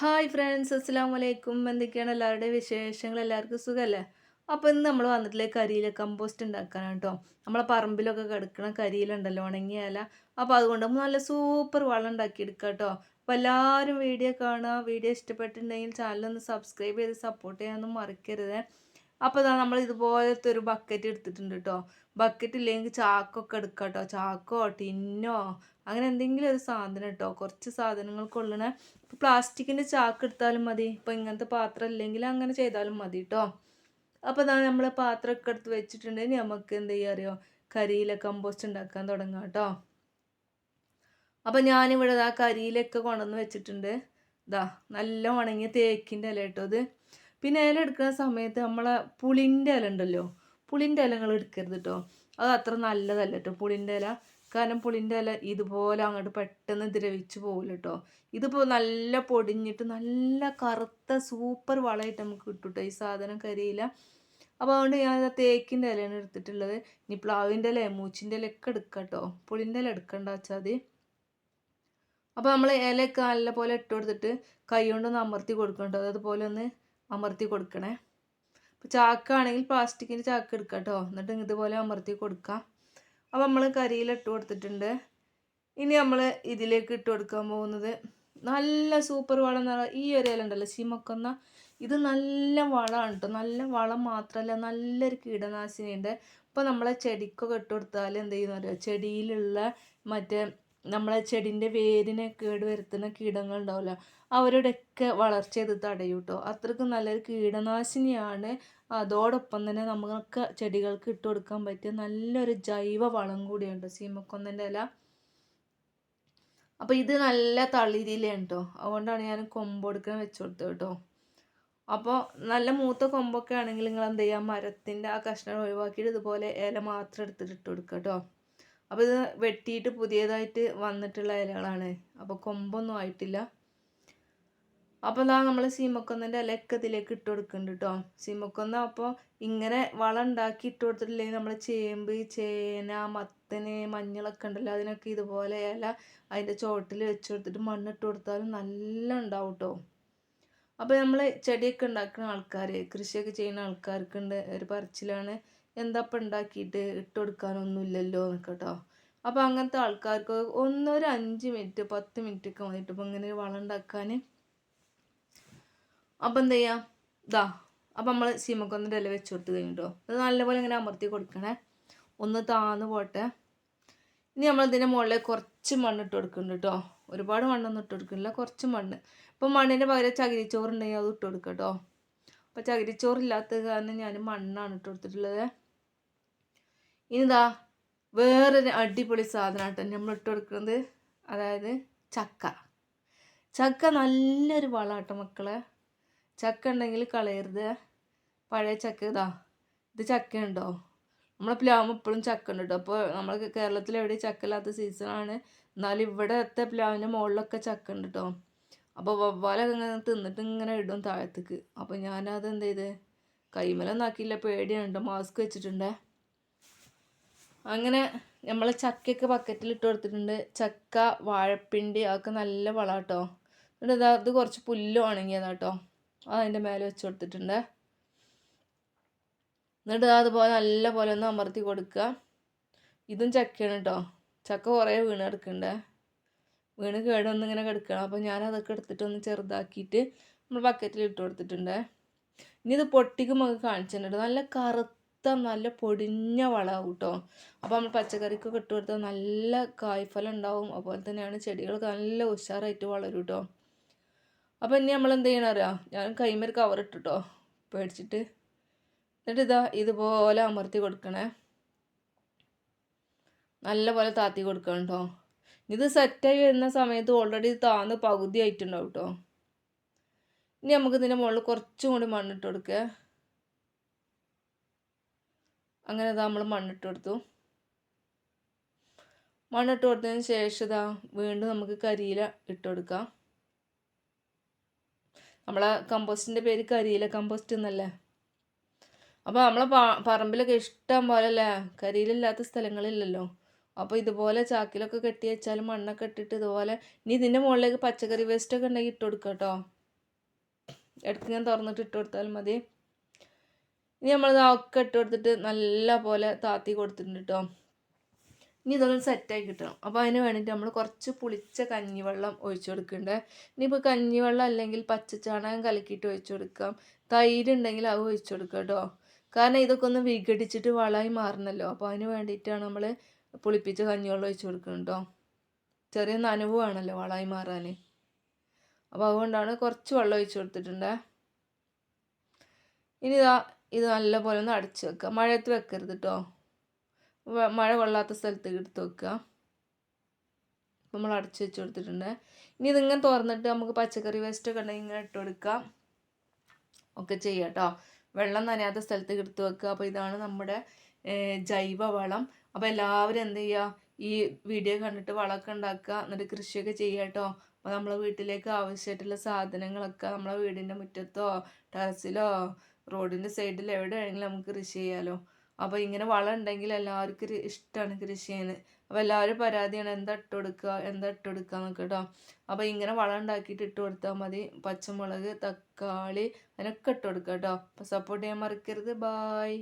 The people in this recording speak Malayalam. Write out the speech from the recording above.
ഹായ് ഫ്രണ്ട്സ് അസ്സാം വലൈക്കും എന്തൊക്കെയാണ് എല്ലാവരുടെയും വിശേഷങ്ങൾ? എല്ലാവർക്കും സുഖമല്ലേ അപ്പോൾ ഇന്ന് നമ്മൾ വന്നിട്ടില്ലേ കരിയില കമ്പോസ്റ്റ് ഉണ്ടാക്കാനാണ് കേട്ടോ നമ്മളെ പറമ്പിലൊക്കെ കിടക്കണ കരിയിലുണ്ടല്ലോ ഉണങ്ങിയ ഇല അപ്പോൾ അതുകൊണ്ട് നമ്മൾ നല്ല സൂപ്പർ വളം ഉണ്ടാക്കിയെടുക്കുക കേട്ടോ അപ്പോൾ എല്ലാവരും വീഡിയോ കാണുക. വീഡിയോ ഇഷ്ടപ്പെട്ടിട്ടുണ്ടെങ്കിൽ ഒന്ന് സബ്സ്ക്രൈബ് ചെയ്ത് സപ്പോർട്ട് ചെയ്യാനൊന്നും മറക്കരുത്. അപ്പോൾ ഇതാ നമ്മൾ ഇതുപോലത്തെ ഒരു ബക്കറ്റ് എടുത്തിട്ടുണ്ട് കേട്ടോ ബക്കറ്റ് ഇല്ലെങ്കിൽ ചാക്കൊക്കെ എടുക്കാം കേട്ടോ ചാക്കോ ടിന്നോ അങ്ങനെ എന്തെങ്കിലും ഒരു സാധനം കേട്ടോ കുറച്ച് സാധനങ്ങൾ കൊള്ളണ ഇപ്പോൾ പ്ലാസ്റ്റിക്കിന്റെ ചാക്ക് എടുത്താലും മതി. ഇപ്പോൾ ഇങ്ങനത്തെ പാത്രം ഇല്ലെങ്കിൽ അങ്ങനെ ചെയ്താലും മതി കേട്ടോ അപ്പോൾ ഇതാ നമ്മൾ പാത്രമൊക്കെ എടുത്ത് വെച്ചിട്ടുണ്ടെങ്കിൽ നമുക്ക് എന്ത് ചെയ്യുക അറിയോ? കരിയില കമ്പോസ്റ്റ് ഉണ്ടാക്കാൻ തുടങ്ങാം കേട്ടോ അപ്പോൾ ഞാനിവിടെ ആ കരിയിലൊക്കെ കൊണ്ടുവന്ന് വെച്ചിട്ടുണ്ട്. ഇതാ നല്ല ഉണങ്ങിയ തേക്കിന്റെ ഇല കേട്ടോ ഇത്. പിന്നെ ഇല എടുക്കുന്ന സമയത്ത് നമ്മളെ പുളിന്റെ ഇല ഉണ്ടല്ലോ പുളിന്റെ ഇലങ്ങൾ എടുക്കരുത് കേട്ടോ അത് അത്ര നല്ലതല്ല കേട്ടോ പുളിന്റെ ഇല. കാരണം പുളിന്റെ ഇല ഇതുപോലെ അങ്ങോട്ട് പെട്ടെന്ന് ദ്രവിച്ച് പോകില്ല കേട്ടോ ഇതിപ്പോൾ നല്ല പൊടിഞ്ഞിട്ട് നല്ല കറുത്ത സൂപ്പർ വളമായിട്ട് നമുക്ക് കിട്ടും കേട്ടോ ഈ സാധനം കരിയില. അപ്പോൾ അതുകൊണ്ട് ഞാൻ തേക്കിന്റെ ഇലയാണ് എടുത്തിട്ടുള്ളത്. ഇനി പ്ലാവിന്റെ ഇല മൂച്ചിന്റെ ഇല ഒക്കെ എടുക്കാം കേട്ടോ പുളിന്റെ ഇല എടുക്കണ്ട വെച്ചാൽ മതി. അപ്പോൾ നമ്മൾ ഇലയൊക്കെ നല്ലപോലെ ഇട്ട് കൊടുത്തിട്ട് കൈ കൊണ്ടൊന്ന് അമർത്തി കൊടുക്കണ്ടോ അതുപോലെ ഒന്ന് അമർത്തി കൊടുക്കണേ. അപ്പോൾ ചാക്കാണെങ്കിൽ പ്ലാസ്റ്റിക്കിന്റെ ചാക്ക് എടുക്കാം കേട്ടോ എന്നിട്ട് ഇതുപോലെ അമർത്തി കൊടുക്കാം. അപ്പോൾ നമ്മൾ കരിയിൽ ഇട്ട് കൊടുത്തിട്ടുണ്ട്. ഇനി നമ്മൾ ഇതിലേക്ക് ഇട്ട് കൊടുക്കാൻ പോകുന്നത് നല്ല സൂപ്പർ വളം എന്ന് പറഞ്ഞാൽ ഈ ഒരു ഇല ഉണ്ടല്ലോ ഇത് നല്ല വളമാണ് കേട്ടോ നല്ല വളം മാത്രമല്ല നല്ലൊരു കീടനാശിനിയുണ്ട് ഇപ്പോൾ നമ്മളെ ചെടിക്കൊക്കെ ഇട്ട് കൊടുത്താൽ എന്ത് ചെയ്യുന്ന പറയുക ചെടിയിലുള്ള മറ്റേ നമ്മളെ ചെടിന്റെ വേരിനെ കേട് വരുത്തുന്ന കീടങ്ങൾ ഉണ്ടാവില്ല അവരുടെയൊക്കെ വളർച്ച ഇത് തടയും കേട്ടോ നല്ലൊരു കീടനാശിനിയാണ്. അതോടൊപ്പം തന്നെ നമുക്ക് ചെടികൾക്ക് ഇട്ട് കൊടുക്കാൻ പറ്റിയ നല്ലൊരു ജൈവ വളം കൂടിയുണ്ട് സീമക്കൊന്നന്റെ ഇല. അപ്പോൾ ഇത് നല്ല തളിരിലാണ് കേട്ടോ അതുകൊണ്ടാണ് ഞാൻ കൊമ്പൊടുക്കാൻ വെച്ച് കൊടുത്തത് കേട്ടോ. അപ്പോൾ നല്ല മൂത്ത കൊമ്പൊക്കെ ആണെങ്കിൽ നിങ്ങൾ എന്ത് ചെയ്യുക മരത്തിന്റെ ആ കഷ്ണം ഒഴിവാക്കിയിട്ട് ഇതുപോലെ ഇല മാത്രം എടുത്തിട്ട് ഇട്ട് കൊടുക്കുക കേട്ടോ. അപ്പോൾ ഇത് വെട്ടിയിട്ട് പുതിയതായിട്ട് വന്നിട്ടുള്ള ഇലകളാണ്. അപ്പോൾ കൊമ്പൊന്നും ആയിട്ടില്ല. അപ്പോൾ ഇതാ നമ്മൾ സീമക്കൊന്നിന്റെ ഇലയൊക്കെ ഇതിലേക്ക് ഇട്ട് കൊടുക്കുന്നുണ്ട് കേട്ടോ സീമക്കൊന്ന അപ്പോൾ ഇങ്ങനെ വളം ഉണ്ടാക്കി ഇട്ട് കൊടുത്തിട്ടില്ലെങ്കിൽ നമ്മൾ ചേമ്പ് ചേന മത്തന് മഞ്ഞളൊക്കെ ഉണ്ടല്ലോ അതിനൊക്കെ ഇതുപോലെ ഇല അതിന്റെ ചോട്ടിൽ വെച്ച് കൊടുത്തിട്ട് മണ്ണിട്ട് കൊടുത്താലും നല്ല ഉണ്ടാവും കേട്ടോ അപ്പോൾ നമ്മൾ ചെടിയൊക്കെ ഉണ്ടാക്കുന്ന ആൾക്കാർ കൃഷിയൊക്കെ ചെയ്യുന്ന ആൾക്കാർക്കുണ്ട് ഒരു പറച്ചിലാണ് എന്താ ഇപ്പം ഉണ്ടാക്കിയിട്ട് ഇട്ട് കൊടുക്കാനൊന്നുമില്ലല്ലോ എന്നൊക്കെ കേട്ടോ അപ്പോൾ അങ്ങനത്തെ ആൾക്കാർക്ക് ഒന്നൊരു അഞ്ച് മിനിറ്റ് പത്ത് മിനിറ്റ് ഒക്കെ വന്നിട്ട് ഇപ്പോൾ ഇങ്ങനെ വളം ഉണ്ടാക്കാൻ അപ്പോൾ എന്ത് ചെയ്യാം? ഇതാ അപ്പോൾ നമ്മൾ സീമക്കൊന്നിന്റെ ഇല വെച്ച് കൊടുത്ത് കഴിഞ്ഞിട്ടോ അത് നല്ലപോലെ ഇങ്ങനെ അമർത്തി കൊടുക്കണേ. ഒന്ന് താന്ന് പോട്ടെ. ഇനി നമ്മൾ ഇതിന്റെ മുകളിൽ കുറച്ച് മണ്ണ് ഇട്ട് കൊടുക്കുന്നുണ്ട് കേട്ടോ ഒരുപാട് മണ്ണൊന്നും ഇട്ട് കൊടുക്കുന്നില്ല കുറച്ച് മണ്ണ്. ഇപ്പം മണ്ണിന്റെ പകരം ചകിരിച്ചോറുണ്ടെങ്കിൽ അത് ഇട്ട് കൊടുക്കുക കേട്ടോ അപ്പോൾ ചകിരിച്ചോറില്ലാത്തത് കാരണം ഞാൻ മണ്ണാണ് ഇട്ട് കൊടുത്തിട്ടുള്ളത്. ഇനിതാ വേറൊരു അടിപൊളി സാധനമായിട്ട് നമ്മൾ ഇട്ട് കൊടുക്കുന്നത് അതായത് ചക്ക. ചക്ക നല്ലൊരു വളമാട്ടോ മക്കളെ. ചക്ക ഉണ്ടെങ്കിൽ കളയരുത്. പഴയ ചക്ക ഇതാ ഇത് ചക്ക ഉണ്ടോ നമ്മളെ പ്ലാവ് ഇപ്പോഴും ചക്ക ഉണ്ട് കേട്ടോ അപ്പോൾ നമ്മൾ കേരളത്തിൽ എവിടെ ചക്ക ഇല്ലാത്ത സീസണാണ്. എന്നാലും ഇവിടത്തെ പ്ലാവിന്റെ മുകളിലൊക്കെ ചക്ക ഉണ്ട് കേട്ടോ അപ്പോൾ വവ്വാലൊക്കെ ഇങ്ങനെ തിന്നിട്ട് ഇങ്ങനെ ഇടും താഴത്തേക്ക്. അപ്പോൾ ഞാനത് എന്ത് ചെയ്ത്? കൈമലൊന്നും ആക്കിയില്ല പേടിയാണ് മാസ്ക് വെച്ചിട്ടുണ്ട്. അങ്ങനെ നമ്മൾ ചക്കയൊക്കെ ബക്കറ്റിൽ ഇട്ട് കൊടുത്തിട്ടുണ്ട്. ചക്ക വാഴപ്പിണ്ടി അതൊക്കെ നല്ല വളാട്ടോ എന്നിട്ട് അത് കുറച്ച് പുല്ല് ഉണങ്ങിയതാട്ടോ അതിന്റെ മേലെ വെച്ച് കൊടുത്തിട്ടുണ്ട്. എന്നിട്ട് അതുപോലെ നല്ല പോലെ ഒന്ന് അമർത്തി കൊടുക്കുക. ഇതും ചക്കയാണ് കേട്ടോ ചക്ക കുറേ വീണ് കിടക്കുന്നുണ്ട്. വീണ് കേടൊന്നും ഇങ്ങനെ കിടക്കണം. അപ്പോൾ ഞാൻ അതൊക്കെ എടുത്തിട്ടൊന്ന് ചെറുതാക്കിയിട്ട് നമ്മൾ ബക്കറ്റിൽ ഇട്ട് കൊടുത്തിട്ടുണ്ട്. ഇനി ഇത് പൊട്ടിക്കും നമുക്ക് കാണിച്ചിട്ടുണ്ട് നല്ല കറുത്ത നല്ല പൊടിഞ്ഞ വളമാവും കേട്ടോ അപ്പോൾ നമ്മൾ പച്ചക്കറിക്കൊക്കെ ഇട്ട് കൊടുത്താൽ നല്ല കായ്ഫലം ഉണ്ടാവും. അതുപോലെ തന്നെയാണ് ചെടികൾക്ക് നല്ല ഉഷാറായിട്ട് വളരും കേട്ടോ അപ്പോൾ ഇനി നമ്മൾ എന്ത് ചെയ്യണം അറിയാം? ഞാൻ കൈമേൽ കവർ ഇട്ടിട്ടോ പേടിച്ചിട്ട്. എന്നിട്ട് ഇതാ ഇതുപോലെ അമർത്തി കൊടുക്കണേ. നല്ലപോലെ താത്തി കൊടുക്കണം കേട്ടോ ഇത് സെറ്റായി വരുന്ന സമയത്ത് ഓൾറെഡി താന്ന് പകുതി ആയിട്ടുണ്ടാവും കേട്ടോ ഇനി നമുക്ക് ഇതിന്റെ മുകളിൽ കുറച്ചും കൂടി മണ്ണിട്ട് കൊടുക്കുക അങ്ങനെ ഇതാ നമ്മൾ മണ്ണിട്ട് കൊടുത്തു. മണ്ണിട്ട് കൊടുത്തതിന് ശേഷം ഇതാ വീണ്ടും നമുക്ക് കരിയില ഇട്ട് കൊടുക്കാം. നമ്മളെ കമ്പോസ്റ്റിന്റെ പേര് കരിയില കമ്പോസ്റ്റ് എന്നല്ലേ? അപ്പോൾ നമ്മളെ പറമ്പിലൊക്കെ ഇഷ്ടം പോലെ അല്ലേ കരിയിലില്ലാത്ത സ്ഥലങ്ങളില്ലല്ലോ. അപ്പോൾ ഇതുപോലെ ചാക്കിലൊക്കെ കെട്ടി വെച്ചാൽ മണ്ണൊക്കെ ഇട്ടിട്ട് ഇതുപോലെ ഇനി ഇതിന്റെ മുകളിലേക്ക് പച്ചക്കറി വേസ്റ്റൊക്കെ ഉണ്ടെങ്കിൽ ഇട്ട് കൊടുക്കുക കേട്ടോ. എടുത്ത് ഞാൻ തുറന്നിട്ട് ഇട്ട് കൊടുത്താൽ മതി. ഇനി നമ്മൾ ഒക്കെ ഇട്ട് കൊടുത്തിട്ട് നല്ല പോലെ താത്തി കൊടുത്തിട്ടുണ്ട് കേട്ടോ. ഇനി ഇതൊന്നും സെറ്റായി കിട്ടണം. അപ്പോൾ അതിന് വേണ്ടിയിട്ട് നമ്മൾ കുറച്ച് പുളിച്ച കഞ്ഞിവെള്ളം ഒഴിച്ചു കൊടുക്കേണ്ടത് ഇനിയിപ്പോൾ കഞ്ഞിവെള്ളം അല്ലെങ്കിൽ പച്ചച്ചാണകം കലക്കിയിട്ട് ഒഴിച്ചു കൊടുക്കാം തൈര് ഉണ്ടെങ്കിൽ അത് ഒഴിച്ചു കൊടുക്കുക കേട്ടോ. കാരണം ഇതൊക്കെ ഒന്ന് വിഘടിച്ചിട്ട് വളമായി മാറണമല്ലോ അപ്പോൾ അതിന് വേണ്ടിയിട്ടാണ് നമ്മൾ പുളിപ്പിച്ച കഞ്ഞിവെള്ളം ഒഴിച്ചു കൊടുക്കുന്നത് കേട്ടോ. ചെറിയ നനവ് വേണമല്ലോ വളമായി മാറാൻ അപ്പോൾ അതുകൊണ്ടാണ് കുറച്ച് വെള്ളം ഒഴിച്ചു കൊടുത്തിട്ടുണ്ട് ഇനി ഇതാ ഇത് നല്ലപോലെ ഒന്ന് അടച്ച് വെക്കുക. മഴയത്ത് വെക്കരുത് കേട്ടോ. മഴ കൊള്ളാത്ത സ്ഥലത്ത് എടുത്ത് വെക്കുക നമ്മൾ അടച്ച് വെച്ച് കൊടുത്തിട്ടുണ്ട്. ഇനി ഇതിങ്ങനെ തുറന്നിട്ട് നമുക്ക് പച്ചക്കറി വേസ്റ്റ് ഒക്കെ ഉണ്ടെങ്കിൽ ഇങ്ങനെ ഇട്ട് കൊടുക്കാം. ഒക്കെ ചെയ്യാം കേട്ടോ വെള്ളം നനയാത്ത സ്ഥലത്ത് എടുത്ത് വെക്കുക അപ്പോൾ ഇതാണ് നമ്മുടെ ജൈവവളം അപ്പോൾ എല്ലാവരും എന്ത് ചെയ്യുക ഈ വീഡിയോ കണ്ടിട്ട് വളമൊക്കെ ഉണ്ടാക്കുക. എന്നിട്ട് കൃഷിയൊക്കെ ചെയ്യുക കേട്ടോ അപ്പോൾ നമ്മളെ വീട്ടിലേക്ക് ആവശ്യമായിട്ടുള്ള സാധനങ്ങളൊക്കെ നമ്മളെ വീടിന്റെ മുറ്റത്തോ ടെറസിലോ റോഡിന്റെ സൈഡിൽ എവിടെ വേണമെങ്കിലും നമുക്ക് കൃഷി ചെയ്യാമല്ലോ അപ്പോൾ ഇങ്ങനെ വളം ഉണ്ടെങ്കിൽ എല്ലാവർക്കും ഇഷ്ടമാണ് കൃഷി ചെയ്യാൻ അപ്പോൾ എല്ലാവരും പരാതിയാണ് എന്താ ഇട്ട് കൊടുക്കുക എന്താ ഇട്ട് കൊടുക്കുക എന്നൊക്കെ കേട്ടോ അപ്പോൾ ഇങ്ങനെ വളം ഉണ്ടാക്കിയിട്ട് ഇട്ട് കൊടുത്താൽ മതി. പച്ചമുളക് തക്കാളി അതിനൊക്കെ ഇട്ട് കൊടുക്കുക കേട്ടോ അപ്പോൾ സപ്പോർട്ട് ചെയ്യാൻ മറക്കരുത്. ബായ്